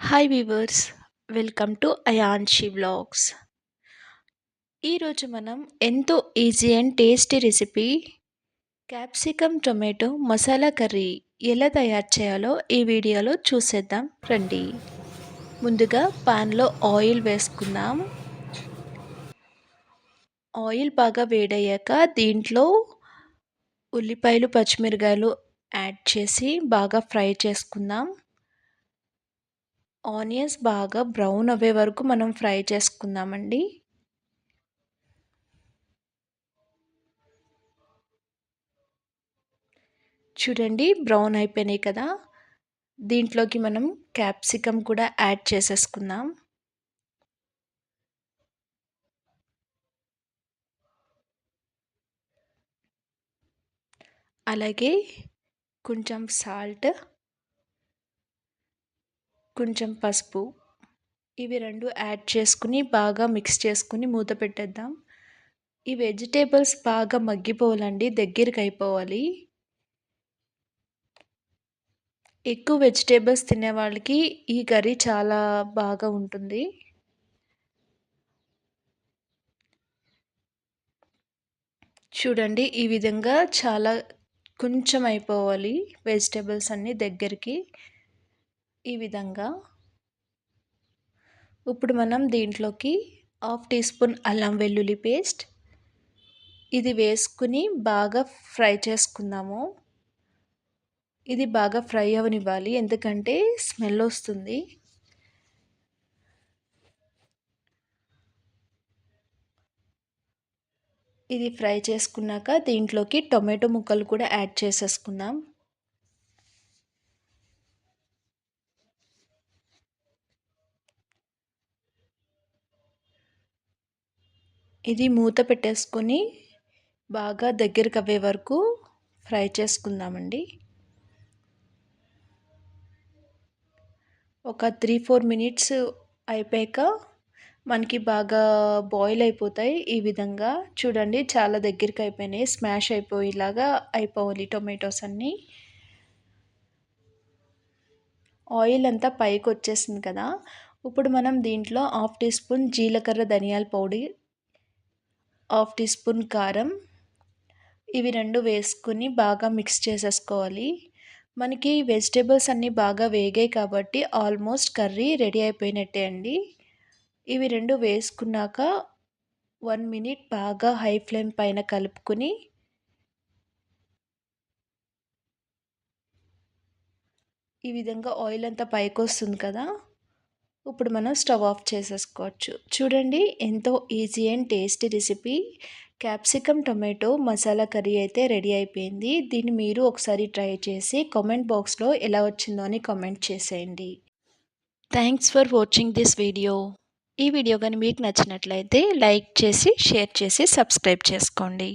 Hi viewers welcome to Ayanshi blogs ఈరోజు మనం ఎంతో easy and tasty recipe capsicum tomato masala curry ఎలా తయారు చేయాలో ఈ వీడియోలో చూసేద్దాం. రండి. ముందుగా పాన్లో ఆయిల్ వేసుకుందాం. ఆయిల్ బాగా వేడయ్యాక దీంట్లో ఉల్లిపాయలు పచ్చిమిరకాయలు యాడ్ చేసి బాగా ఫ్రై చేసుకుందాం. ఆనియన్స్ బాగా బ్రౌన్ అవ్వే వరకు మనం ఫ్రై చేసుకుందామండి. చూడండి బ్రౌన్ అయిపోయినాయి కదా. దీంట్లోకి మనం క్యాప్సికమ్ కూడా యాడ్ చేసేసుకుందాం. అలాగే కొంచెం సాల్ట్ కొంచెం పసుపు ఇవి రెండు యాడ్ చేసుకుని బాగా మిక్స్ చేసుకుని మూత పెట్టేద్దాం. ఈ వెజిటేబుల్స్ బాగా మగ్గిపోవాలండి దగ్గరికి అయిపోవాలి. ఎక్కువ వెజిటేబుల్స్ తినే వాళ్ళకి ఈ కర్రీ చాలా బాగా ఉంటుంది. చూడండి ఈ విధంగా చాలా కొంచెం అయిపోవాలి వెజిటేబుల్స్ అన్నీ దగ్గరికి. ఈ విధంగా ఇప్పుడు మనం దీంట్లోకి హాఫ్ టీ స్పూన్ అల్లం వెల్లుల్లి పేస్ట్ ఇది వేసుకుని బాగా ఫ్రై చేసుకుందాము. ఇది బాగా ఫ్రై అవనివ్వాలి ఎందుకంటే స్మెల్ వస్తుంది. ఇది ఫ్రై చేసుకున్నాక దీంట్లోకి టొమాటో ముక్కలు కూడా యాడ్ చేసేసుకుందాం. ఇది మూత పెట్టేసుకొని బాగా దగ్గరికి అవ్వే వరకు ఫ్రై చేసుకుందామండి. ఒక త్రీ ఫోర్ మినిట్స్ అయిపోయాక మనకి బాగా బాయిల్ అయిపోతాయి ఈ విధంగా. చూడండి చాలా దగ్గరికి అయిపోయినాయి స్మాష్ అయిపోయేలాగా అయిపోవాలి టొమాటోస్ అన్నీ. ఆయిల్ అంతా పైకి వచ్చేసింది కదా. ఇప్పుడు మనం దీంట్లో హాఫ్ టీ స్పూన్ జీలకర్ర ధనియాల పౌడర్ హాఫ్ టీ స్పూన్ కారం. ఇవి రెండు వేసుకుని బాగా మిక్స్ చేసేసుకోవాలి. మనకి వెజిటేబుల్స్ అన్నీ బాగా వేగాయి కాబట్టి ఆల్మోస్ట్ కర్రీ రెడీ అయిపోయినట్టే అండి. ఇవి రెండు వేసుకున్నాక వన్ మినిట్ బాగా హై ఫ్లేమ్ పైన కలుపుకొని ఈ విధంగా ఆయిల్ అంతా పైకి వస్తుంది కదా ఇప్పుడు మనం స్టవ్ ఆఫ్ చేసేసుకోవచ్చు. చూడండి ఎంతో easy and tasty recipe. Capsicum tomato masala curry అయితే రెడీ అయిపోయింది. దీన్ని మీరు ఒకసారి ట్రై చేసి కామెంట్ బాక్స్లో ఎలా వచ్చిందో అని కామెంట్ చేసేయండి. Thanks for watching this video. ఈ వీడియో కానీ మీకు నచ్చినట్లయితే లైక్ చేసి షేర్ చేసి సబ్స్క్రైబ్ చేసుకోండి.